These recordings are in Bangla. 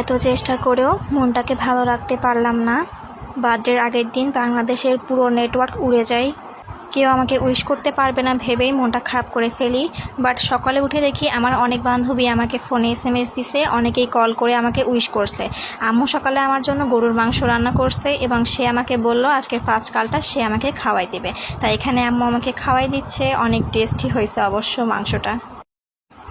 এত চেষ্টা করেও মনটাকে ভালো রাখতে পারলাম না। বার্থডের আগের দিন বাংলাদেশের পুরো নেটওয়ার্ক উড়ে যায়। কেউ আমাকে উইশ করতে পারবে না ভেবেই মনটা খারাপ করে ফেলি, বাট সকালে উঠে দেখি আমার অনেক বান্ধবী আমাকে ফোনে এস এম এস দিছে, অনেকেই কল করে আমাকে উইশ করছে। আম্মু সকালে আমার জন্য গরুর মাংস রান্না করছে এবং সে আমাকে বলল, আজকের ফার্স্ট কালটা সে আমাকে খাওয়াই দেবে। তাই এখানে আম্মু আমাকে খাওয়াই দিচ্ছে, অনেক টেস্টি হয়েছে অবশ্য মাংসটা।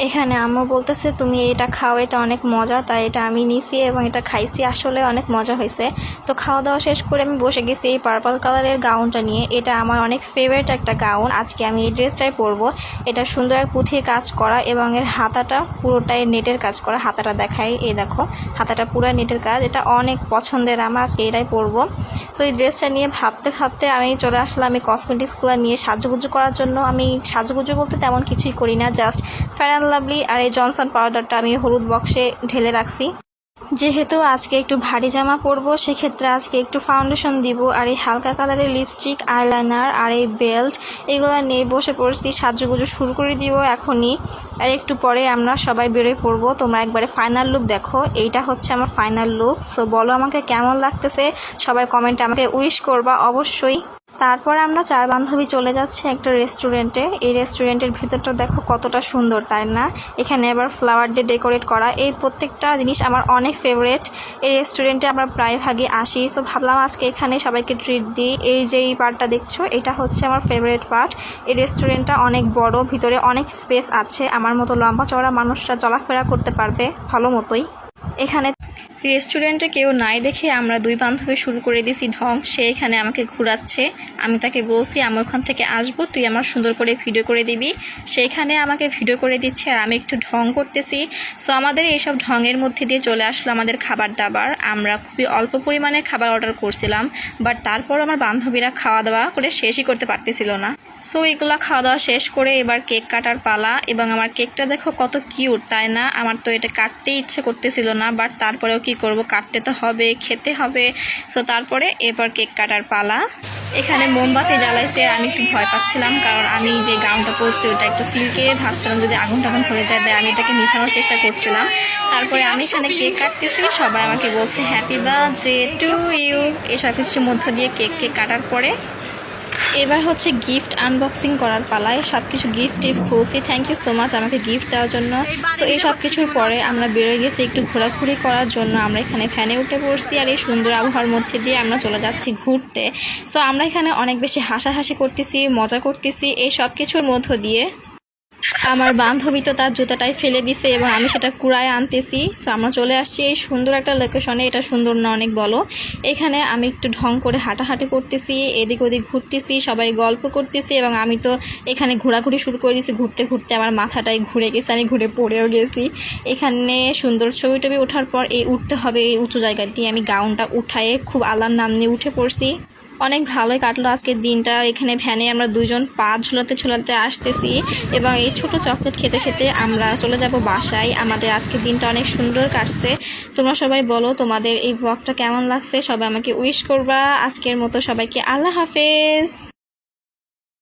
এখানে আম্মু বলতেছে, তুমি এটা খাও, এটা অনেক মজা, তাই এটা আমি নিছি এবং এটা খাইছি। আসলে অনেক মজা হয়েছে। তো খাওয়া দাওয়া শেষ করে আমি বসে গেছি এই পার্পল কালারের গাউনটা নিয়ে। এটা আমার অনেক ফেভারিট একটা গাউন আজকে আমি এই ড্রেসটাই পরবো। এটা সুন্দর এক পুঁথির কাজ করা এবং এর হাতাটা পুরোটাই নেটের কাজ করা। হাতাটা দেখাই, এই দেখো, হাতাটা পুরো নেটের কাজ। এটা অনেক পছন্দের আমার, আজকে এটাই পরবো। তো এই ড্রেসটা নিয়ে ভাবতে ভাবতে আমি চলে আসলাম আমি কসমেটিক্সগুলো নিয়ে সাজুগুজু করার জন্য। আমি সাজুগুজু বলতে তেমন কিছুই করি না জাস্ট ফ্যান লাভলি আর এই জনসন পাউডারটা আমি হলুদ বক্সে ঢেলে রাখছি। যেহেতু আজকে একটু ভারী জামা পরবো, সেক্ষেত্রে আজকে একটু ফাউন্ডেশন দিব, আর এই হালকা কালারের লিপস্টিক আইলাইনার আর এই বেল্ট এগুলো নিয়ে বসে পড়ছি, সাজুগুজু শুরু করে দিব এখনই। আর একটু পরে আমরা সবাই বেরোয় পড়ব। তোমরা একবারে ফাইনাল লুক দেখো। এইটা হচ্ছে আমার ফাইনাল লুক সো বলো আমাকে কেমন লাগতেছে? সবাই কমেন্টে আমাকে উইশ করবা অবশ্যই। তারপর আমরা চার বান্ধবী চলে যাচ্ছি একটা রেস্টুরেন্টে এই রেস্টুরেন্টের ভেতরটা দেখো কতটা সুন্দর, তাই না? এখানে আবার ফ্লাওয়ার দিয়ে ডেকোরেট করা। এই প্রত্যেকটা জিনিস আমার অনেক ফেভারেট এই রেস্টুরেন্টে আমরা প্রায় ভাগে আসি। সো ভাবলাম আজকে এখানে সবাইকে ট্রিট দিই। এই যে এই পার্টটা দেখছ, এটা হচ্ছে আমার ফেভারিট পার্ট এই রেস্টুরেন্টটা অনেক বড়, ভিতরে অনেক স্পেস আছে। আমার মতো লম্বা চওড়া মানুষরা চলাফেরা করতে পারবে ভালো মতোই। এখানে রেস্টুরেন্টে কেউ নাই দেখে আমরা দুই বান্ধবী শুরু করে দিয়েছি ঢং। সে এখানে আমাকে ঘোরাচ্ছে। আমি তাকে বলছি, আমি ওখান থেকে আসব, তুই আমার সুন্দর করে ভিডিও করে দিবি। সেইখানে আমাকে ভিডিও করে দিচ্ছে আর আমি একটু ঢং করতেছি। সো আমাদের এইসব ঢঙের মধ্যে দিয়ে চলে আসলো আমাদের খাবার দাবার আমরা খুবই অল্প পরিমাণে খাবার অর্ডার করছিলাম বাট তারপর আমার বান্ধবীরা খাওয়া দাওয়া করে শেষই করতে পারতেছিল না। সো এগুলো খাওয়া দাওয়া শেষ করে এবার কেক কাটার পালা। এবং আমার কেকটা দেখো কত কিউট, তাই না? আমার তো এটা কাটতেই ইচ্ছে করতেছিল না বাট তারপরেও কি করব? কাটতে তো হবে, খেতে হবে। সো তারপরে এবার কেক কাটার পালা। এখানে মোমবাতি জ্বালাইছে, আমি একটু ভয় পাচ্ছিলাম, কারণ আমি যে গাউনটা পরছি ওটা একটু সিল্কে, ভাবছিলাম যদি আগুন টাগুন ধরে যায় দেয় আমি এটাকে নিভানোর চেষ্টা করছিলাম। তারপরে আমি এখানে কেক কাটতেছি, সবাই আমাকে বলছে হ্যাপি বার্থডে টু ইউ এসব কিছুর মধ্য দিয়ে কেক কেক কাটার পরে এবার হচ্ছে গিফট আনবক্সিং করার পালায়। সব কিছু গিফট টিফট খুলছি থ্যাংক ইউ সো মাচ আমাকে গিফট দেওয়ার জন্য। সো এই সব কিছুর পরে আমরা বেরোয় গেছি একটু ঘোরাঘুরি করার জন্য। আমরা এখানে ফ্যানে উঠে পড়ছি আর এই সুন্দর আবহাওয়ার মধ্যে দিয়ে আমরা চলে যাচ্ছি ঘুরতে। সো আমরা এখানে অনেক বেশি হাসাহাসি করতেছি মজা করতেছি। এই সব কিছুর মধ্য দিয়ে আমার বান্ধবী তো তার জুতাটাই ফেলে দিছে এবং আমি সেটা কুড়ায় আনতেছি। তো আমরা চলে আসছি এই সুন্দর একটা লোকেশনে এটা সুন্দর না, অনেক বলো এখানে আমি একটু ঢং করে হাঁটাহাঁটি করতেছি, এদিক ওদিক ঘুরতেছি, সবাই গল্প করতেছি এবং আমি তো এখানে ঘোরাঘুরি শুরু করে দিয়েছি। ঘুরতে ঘুরতে আমার মাথাটাই ঘুরে গেছে, আমি ঘুরে পড়েও গেছি। এখানে সুন্দর ছবি টবি ওঠার পর এই উঠতে হবে এই উঁচু জায়গা দিয়ে। আমি গাউনটা উঠায়ে খুব আল্লাহর নাম নিয়ে উঠে পড়ছি। অনেক ভালোই কাটলো। আজকের দিনটা এখানে ভ্যানে আমরা দুজন পা ঝুলাতে ঝুলাতে আসতেছি এবং এই ছোট চকলেট খেতে খেতে আমরা চলে যাব বাসায়। আমাদের আজকের দিনটা অনেক সুন্দর কাটছে। তোমরা সবাই বলো তোমাদের এই ব্লগটা কেমন লাগছে? সবাই আমাকে উইশ করবা। আজকের মতো সবাইকে আল্লাহ হাফেজ।